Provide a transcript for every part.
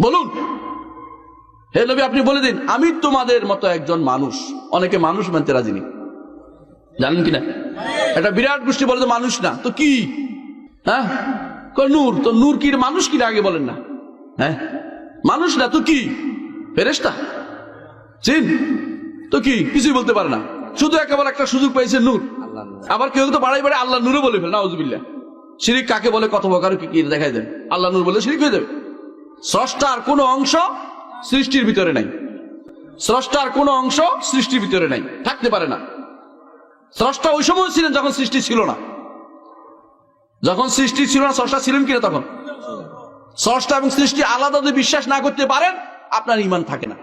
বলুন, হে নবী, আপনি বলে দিন, আমি তোমাদের মতো একজন মানুষ, অনেকে মানুষ মানতে রাজি নেই। জানেন কিনা? একটা বিরাট গোষ্ঠী বলে মানুষ না, তো কি? হ্যাঁ? নূর, তো নূর কি, মানুষ কি আগে বলেন না। হ্যাঁ? মানুষ না, তো কি? ফেরেস্তা চিন তো কি? কিছুই বলতে পারে না। শুধু একেবারে একটা সুযোগ পাইছে নূর। আবার কেউ তো বাড়াই বাড়াই আল্লাহ নূরে বলে ফেলে, নাউজুবিল্লাহ। শিরিক কাকে বলে? কত প্রকার কি দেখাই দেন। আল্লাহ নূর বলে শিরিক হয়ে যাবে। স্রষ্টার কোনো অংশ সৃষ্টির ভিতরে নাই। স্রষ্টার কোনো অংশ সৃষ্টির ভিতরে নাই। থাকতে পারে না। স্রষ্টা ওই সময় ছিলেন যখন সৃষ্টি ছিল না। যখন সৃষ্টি ছিল না, স্রষ্টা ছিলেন কিনা তখন? স্রষ্টা এবং সৃষ্টি আলাদা যদি বিশ্বাস না করতে পারেন, আপনার ইমান থাকে না।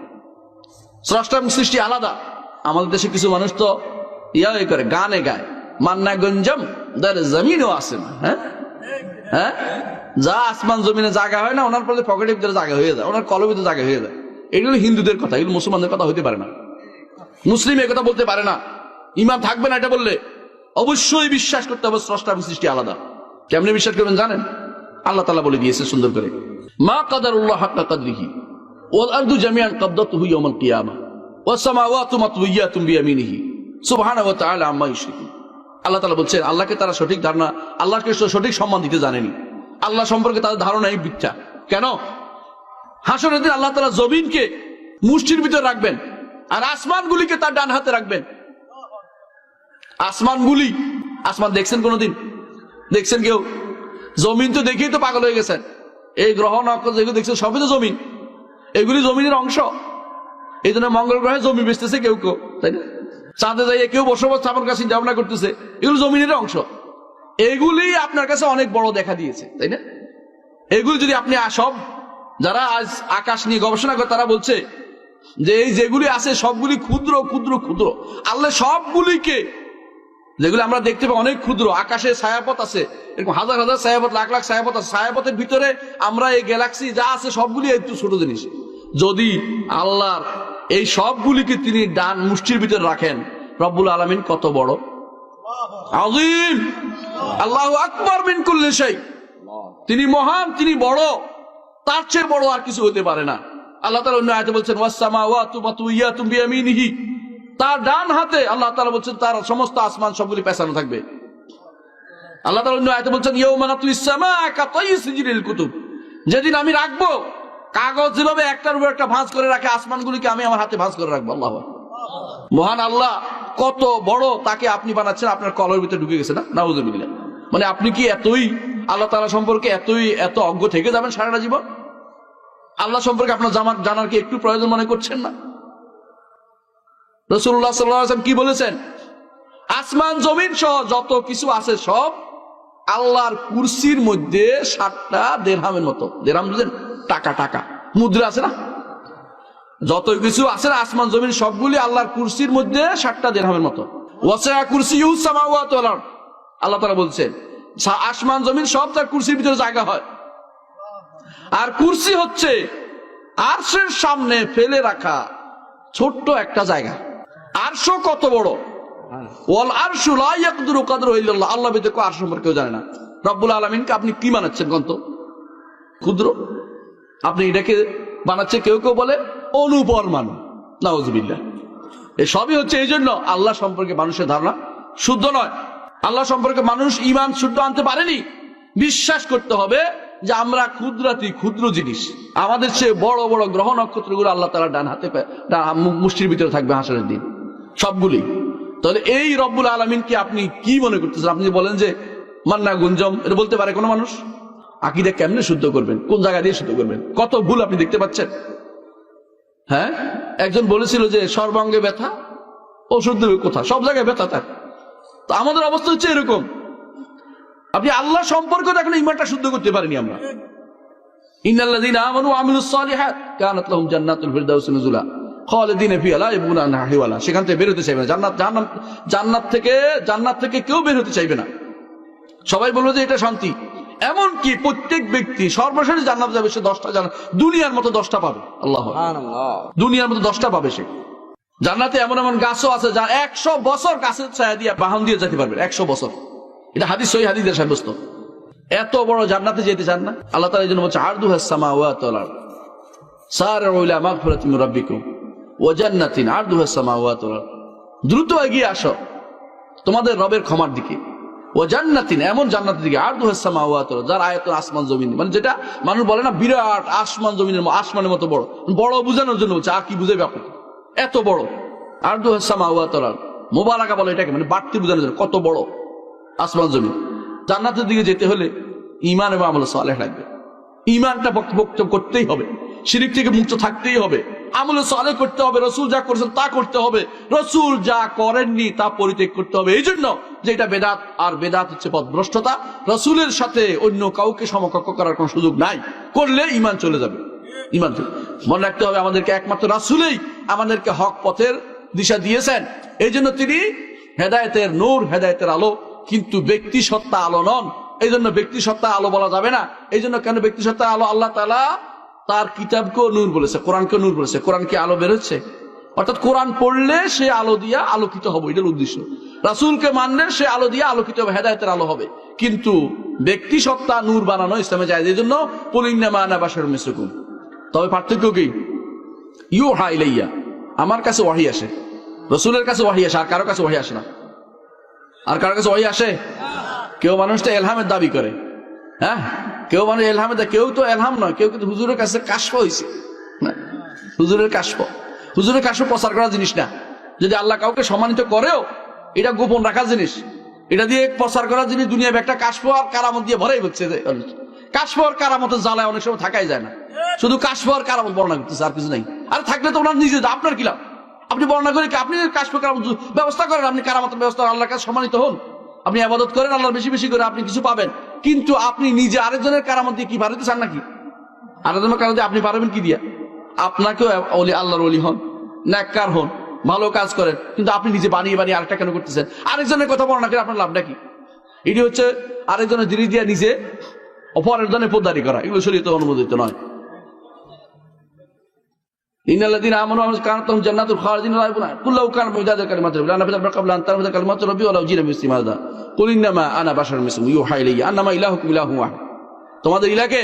স্রষ্টা এবং সৃষ্টি আলাদা। আমাদের দেশে কিছু মানুষ তো ইয়ে করে, গানে গায়। মান্না গঞ্জম। জমিনও হ্যাঁ? হ্যাঁ? যা আসমান জমিনে জায়গা হয় না, ওনার জায়গা হয়ে যায়, ওনার ভিতরে হয়ে যায়। এগুলো হিন্দুদের কথা মুসলমানদের কথা হতে পারে না। কথা বলতে পারে না। থাকবে না এটা বললে। অবশ্যই বিশ্বাস করতে হবে, স্রষ্টা এবং সৃষ্টি আলাদা। কেমনি বিশ্বাস করবেন জানেন? আল্লাহ তালা বলে দিয়েছে সুন্দর করে। মা কাদার উল্লাহ হাক্কা কাদরিহি। ওয়াল আরদু জামিয়ান ইউশরিকুন। আল্লাহ তালা বলছেন, আল্লাহকে তারা সঠিক ধারণা আল্লাহকে সঠিক সম্মান দিতে জানেনি। আল্লাহ সম্পর্কে তাদের ধারণাই মিথ্যা। কেন? হাসনের দিন আল্লাহ তাআলা জমিনকে মুষ্টির ভিতরে রাখবেন আর আসমানগুলিকে তার ডান হাতে রাখবেন। আসমানগুলি, আসমান দেখছেন কোনোদিন? দেখছেন কেউ? জমিন তো দেখেই তো পাগল হয়ে গেছেন। এই গ্রহ, নক্ষত্র যেগুলো দেখছেন, সবই তো জমিন। এগুলি জমিনের অংশ। এই জন্য মঙ্গল গ্রহে জমি বেচতেছে কেউ কেউ, তাই না? চাঁদে যাইয়ে কেউ বসবাস স্থাপন কাছে চিন্তা ভাবনা করতেছে, এগুলো জমিনের অংশ। এগুলি আপনার কাছে অনেক বড় দেখা দিয়েছে, তাই না? এগুলি যদি আপনি সব যারা আজ আকাশ নিয়ে গবেষণা করে, তারা বলছে যে এই যেগুলি আছে, সবগুলি ক্ষুদ্র ক্ষুদ্র ক্ষুদ্র। আল্লাহ সবগুলিকে, যেগুলো আমরা দেখতে পাই অনেক ক্ষুদ্র, আকাশে ছায়াপথ আছে, এরকম হাজার হাজার ছায়াপথ, লাখ লাখ ছায়াপথ আছে। ছায়াপথের ভিতরে আমরা এই গ্যালাক্সি যা আছে, সবগুলি একটু ছোট জিনিস। যদি আল্লাহর এই সবগুলিকে তিনি ডান মুষ্টির ভিতরে রাখেন। রব্বুল আলমিন কত বড়? আজিম আল্লাহ আকবর মিন করলে সেই তিনি মহান, তিনি বড়। তার চেয়ে বড় আর কিছু হতে পারে না। আল্লাহ তালা অন্য আয়তে বলছেন ওয়াসামা ওয়া তুমা তুইয়া তুমি বিয়ামিনিহি। তার ডান হাতে আল্লাহ তালা বলছেন, তার সমস্ত আসমান সবগুলি পেছানো থাকবে। আল্লাহ তালা অন্য আয়তে বলছেন ইয়ৌমানা তুই সামা কাতাই সিজিরিল কুতুব। যেদিন আমি রাখব কাগজ যেভাবে একটার উপর একটা ভাঁজ করে রাখে, আসমানগুলিকে আমি আমার হাতে ভাঁজ করে রাখব, আল্লাহ মহান আল্লাহ কত বড় তাকে আপনি বানাচ্ছেন, আপনার কলের ভিতরে ঢুকে গেছে না? মানে আপনি কি এতই আল্লাহ তালা সম্পর্কে এতই, এত অজ্ঞ থেকে যাবেন সারাটা জীবন? আল্লাহ সম্পর্কে আপনার জামার জানার কি একটু প্রয়োজন মনে করছেন না? রসুল্লাহ সাল্লাম কি বলেছেন? আসমান জমিন সহ যত কিছু আছে সব আল্লাহর কুরসির মধ্যে সাতটা দেড়হামের মতো। দেড়হাম বুঝলেন? টাকা টাকা। মুদ্রা আছে না? যত কিছু আছে না, আসমান, জমিন, সবগুলি আল্লাহর কুরসির মধ্যে সাতটা দেড়হামের মতো। ওয়াসা কুরসি আল্লাহ তারা বলছেন আসমান, জমিন, সব তার কুরসির ভিতরে জায়গা হয়। আর কুরসি হচ্ছে আরশের সামনে ফেলে রাখা ছোট্ট একটা জায়গা। আরশো কত বড়? ওয়াল আরশু লা ইয়াকদুরু কাদরু ইল্লাল্লাহ। আল্লাহ ব্যতীত আরশ সম্পর্কে কেউ জানে না। রব্বুল আলামিনকে আপনি কি বানাচ্ছেন কন্ত? ক্ষুদ্র? আপনি এটাকে বানাচ্ছে কেউ কেউ বলে অনুপরমাণু নাউজুবিল্লাহ। এই সবই হচ্ছে এই জন্য আল্লাহ সম্পর্কে মানুষের ধারণা শুদ্ধ নয়। আল্লাহ সম্পর্কে মানুষ ইমান শুদ্ধ আনতে পারেনি। বিশ্বাস করতে হবে যে আমরা ক্ষুদ্রাতি ক্ষুদ্র জিনিস। আমাদের চেয়ে বড় বড় গ্রহ নক্ষত্রগুলো আল্লাহ তালা ডান হাতে মুষ্টির ভিতরে থাকবে হাসরের দিন। সবগুলি। তাহলে এই রব্বুল আলমিনকে আপনি কি মনে করতেছেন? আপনি বলেন যে, মান্না গুঞ্জম এটা বলতে পারে কোনো মানুষ? আকিদা কেমনে শুদ্ধ করবেন? কোন জায়গা দিয়ে শুদ্ধ করবেন? কত ভুল আপনি দেখতে পাচ্ছেন? হ্যাঁ? একজন বলেছিল যে সর্বাঙ্গে ব্যথা, ওষুধ দেবে কোথা সব জায়গায় ব্যথা তার। তো আমাদের অবস্থা হচ্ছে এরকম। আপনি আল্লাহ সম্পর্ক এখন ইমানটা শুদ্ধ করতে পারিনি আমরা। সেখান থেকে চাইবে না। জান্নাত জান্নাত থেকে জান্নাত থেকে কেউ বের হতে চাইবে না। সবাই বলবে যে এটা শান্তি। এমন কি প্রত্যেক ব্যক্তি সর্বশেষ জান্নাত যাবে সে দশটা জান্নাত দুনিয়ার মতো দশটা পাবে। আল্লাহ দুনিয়ার মতো দশটা পাবে সে। জান্নাতে এমন এমন গাছও আছে যা একশো বছর গাছের ছায়া দিয়ে বাহন দিয়ে যেতে পারবে একশো বছর। এটা হাদিস সহি হাদিসের সাব্যস্ত। এত বড় জান্নাতে যেতে চান না? আল্লাহ তালা এই জন্য বলছে আর্দু হাসামা ওয়া তলার সার ওইলা মাগফিরাত মির রাব্বিকুম ওয়া জান্নাতিন আর্দু হাসামা ওয়া তলার দ্রুত এগিয়ে আসো। তোমাদের রবের ক্ষমার দিকে। ও জান্নাতিন এমন জান্নাতের দিকে আর দু হাসামা ওয়া যার আয়তন আসমান জমিন। মানে যেটা মানুষ বলে না, বিরাট আসমান জমিনের আসমানের মতো বড়। বড় বুঝানোর জন্য বলছে, আর কি বুঝাবে আপনাকে এত বড়। আর দু হাসামা ওয়া তলার মোবারকা বলে এটাকে মানে বাড়তি বোঝানোর জন্য, কত বড় আসমান জমিন। জান্নাতের দিকে যেতে হলে ইমান এবং আমল সালেহ লাগবে। ইমানটা বক্তব্য করতেই হবে। শিরিক থেকে মুক্ত থাকতেই হবে। আমলে সালে করতে হবে, রসুল যা করেছেন তা করতে হবে। রসুল যা করেননি তা পরিত্যাগ করতে হবে। এই জন্য যে এটা বেদাত, আর বেদাত হচ্ছে পথভ্রষ্টতা। রসুলের সাথে অন্য কাউকে সমকক্ষ করার কোনো সুযোগ নাই। করলে ইমান চলে যাবে। ইমান চলে মনে রাখতে হবে, আমাদেরকে একমাত্র রাসুলেই আমাদেরকে হক পথের দিশা দিয়েছেন। এই জন্য তিনি হেদায়েতের নূর, হেদায়েতের আলো। কিন্তু ব্যক্তি সত্তা আলো নন। এই জন্য ব্যক্তি সত্তা আলো বলা যাবে না। এই জন্য কেন ব্যক্তি সত্তা আলো? আল্লাহ তালা তার কিতাবকেও নূর বলেছে, কোরআনকেও নূর বলেছে। কোরআন কি আলো বেরোচ্ছে? অর্থাৎ কোরআন পড়লে সে আলো দিয়া আলোকিত হবে, এটার উদ্দেশ্য। রাসুলকে মানলে সে আলো দিয়ে আলোকিত হবে, হেদায়তের আলো হবে। কিন্তু ব্যক্তি সত্তা নূর বানানো ইসলামে যায়, এই জন্য পলিন্না মানা বাসার মিসুকুম তবে পার্থক্য কি? ইউ হা ইলাইয়া। আমার কাছে ওয়াহি আসে। রসুলের কাছে ওয়াহি আসে, আর কারও কাছে ওয়াহি আসে না। আর কারও কাছে ওয়াহি আসে? কেউ মানুষটা এলহামের দাবি করে। হ্যাঁ? কেউ মানে এলহামের দা- কেউ তো এলহাম নয়, কেউ কিন্তু হুজুরের কাছে কাশফ হয়েছে হুজুরের কাশফ। হুজুরের কাশফ প্রচার করার জিনিস না। যদি আল্লাহ কাউকে সম্মানিত করেও, এটা গোপন রাখার জিনিস। এটা দিয়ে প্রচার করার জিনিস দুনিয়া একটা কাশফ আর কারামত দিয়ে ভরাই হচ্ছে কাশফ আর কারামত জ্বালায় অনেক সময় থাকাই যায় না। শুধু কাশফ আর কারামত বর্ণনা করতেছে, আর কিছু নাই। আর থাকলে তো ওনার নিজে, আপনার কি লাভ? আপনি বর্ণনা করে আপনি কাশফ কারামত ব্যবস্থা করেন, আপনি কারামতের ব্যবস্থা আল্লাহর কাছে সম্মানিত হন। আপনি আবাদত করেন, আল্লাহর বেশি বেশি করে আপনি কিছু পাবেন। কিন্তু আপনি নিজে আরেকজনের কারামত দিয়ে কি বাড়াতে চান নাকি? আরেকজনের কারণ আপনি পারবেন কি দিয়া? আপনাকেও অলি আল্লাহর অলি হন, ন্যাক্কার হন, ভালো কাজ করেন, কিন্তু আপনি নিজে বানিয়ে বানিয়ে আরেকটা কেন করতেছেন? আরেকজনের কথা বলা না আপনার লাভটা কি এটি হচ্ছে আরেকজনের জিনিস দিয়ে নিজে অপরের পোদারি করা। এগুলো শরীর তো অনুমোদিত নয়। আমার আমানু ওয়া কানাতুহুম কলিনামা আনা বাসার মিসুম ইউ হাইলাইয়া আন্নামা ইলাহুকুম ইলাহু তোমাদের ইলাকে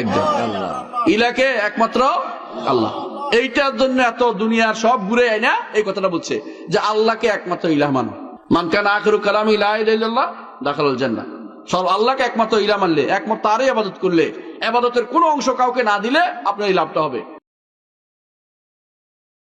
একজন। আল্লাহ ইলাকে একমাত্র আল্লাহ। এইটার জন্য এত দুনিয়ার সব ঘুরে আইনা এই কথাটা বলছে যে আল্লাহকে একমাত্র ইলাহ মানো। মানকান আখরু কালাম ইলাহ ইল্লাহ দাখাল জান্নাহ। সব আল্লাহকে একমাত্র ইলা মানলে, একমাত্র তারই আবাদত করলে, আবাদতের কোনো অংশ কাউকে না দিলে আপনার এই লাভটা হবে।